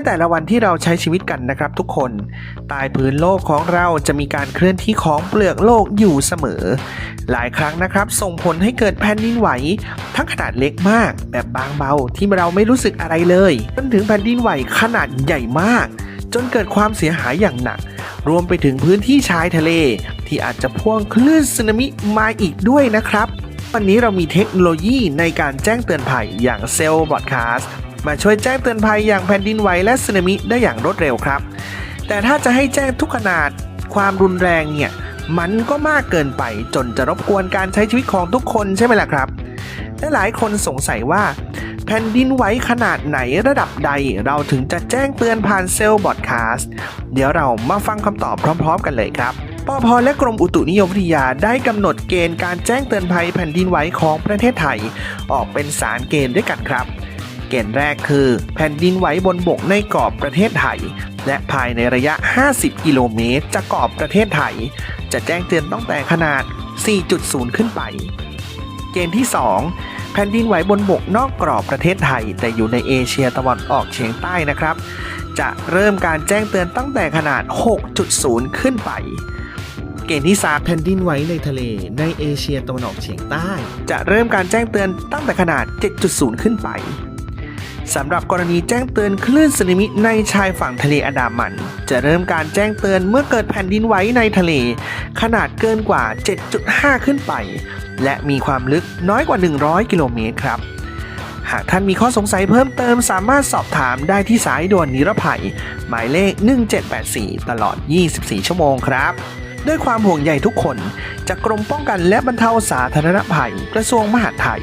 ในแต่ละวันที่เราใช้ชีวิตกันนะครับทุกคนใต้พื้นโลกของเราจะมีการเคลื่อนที่ของเปลือกโลกอยู่เสมอ หลายครั้งนะครับ ส่งผลให้เกิดแผ่นดินไหว ทั้งขนาดเล็กมาก แบบบางเบาที่เราไม่รู้สึกอะไรเลยจนถึงแผ่นดินไหวขนาดใหญ่มาก จนเกิดความเสียหายอย่างหนัก รวมไปถึงพื้นที่ชายทะเล ที่อาจจะพ่วงคลื่นสึนามิมาอีกด้วยนะครับวันนี้เรามีเทคโนโลยีในการแจ้งเตือนภัยอย่างเซลล์บอดคาส มาช่วยแจ้งเตือนภัยอย่างแผ่นดินไหวและสึนามิได้อย่างรวดเร็วครับ แต่ถ้าจะให้แจ้งทุกขนาดความรุนแรงเนี่ยมันก็มากเกินไปจนจะรบกวนการใช้ชีวิตของทุกคนใช่ไหมล่ะครับและหลายคนสงสัยว่า แผ่นดินไหวขนาดไหนระดับใดเราถึงจะแจ้งเตือนผ่านเซลล์บอดคาสต์เดี๋ยวเรามาฟังคำตอบพร้อม ๆ กันเลยครับปอพและกรมอุตุนิยมวิทยาได้กำหนดเกณฑ์การแจ้งเตือนภัยแผ่นดินไหวของประเทศไทย ออกเป็นสารเกณฑ์ด้วยกันครับ เกณฑ์แรกคือ แผ่นดินไหวบนบกในกรอบประเทศไทย และภายในระยะ 50 กิโลเมตรจากกรอบประเทศไทย จะแจ้งเตือนตั้งแต่ขนาด 4.0 ขึ้นไป เกณฑ์ที่ 2 แผ่นดินไหวบนบกนอกกรอบประเทศไทย แต่อยู่ในเอเชียตะวันออกเฉียงใต้นะครับ จะเริ่มการแจ้งเตือนตั้งแต่ขนาด 6.0 ขึ้นไปเกณฑ์ที่3แผ่นดินไหวในทะเลในเอเชียตะวันออกเฉียงใต้ จะเริ่มการแจ้งเตือนตั้งแต่ขนาด 7.0 ขึ้นไป สำหรับกรณีแจ้งเตือนคลื่นสึนามิในชายฝั่งทะเลอันดามัน จะเริ่มการแจ้งเตือนเมื่อเกิดแผ่นดินไหวในทะเล ขนาดเกินกว่า 7.5 ขึ้นไป และมีความลึกน้อยกว่า 100 กิโลเมตรครับ หากท่านมีข้อสงสัยเพิ่มเติมสามารถสอบถามได้ที่สายด่วนนิรภัย หมายเลข 1784 ตลอด 24 ชั่วโมงครับด้วยความห่วงใยทุกคน จากกรมป้องกันและบรรเทาสาธารณภัย กระทรวงมหาดไทย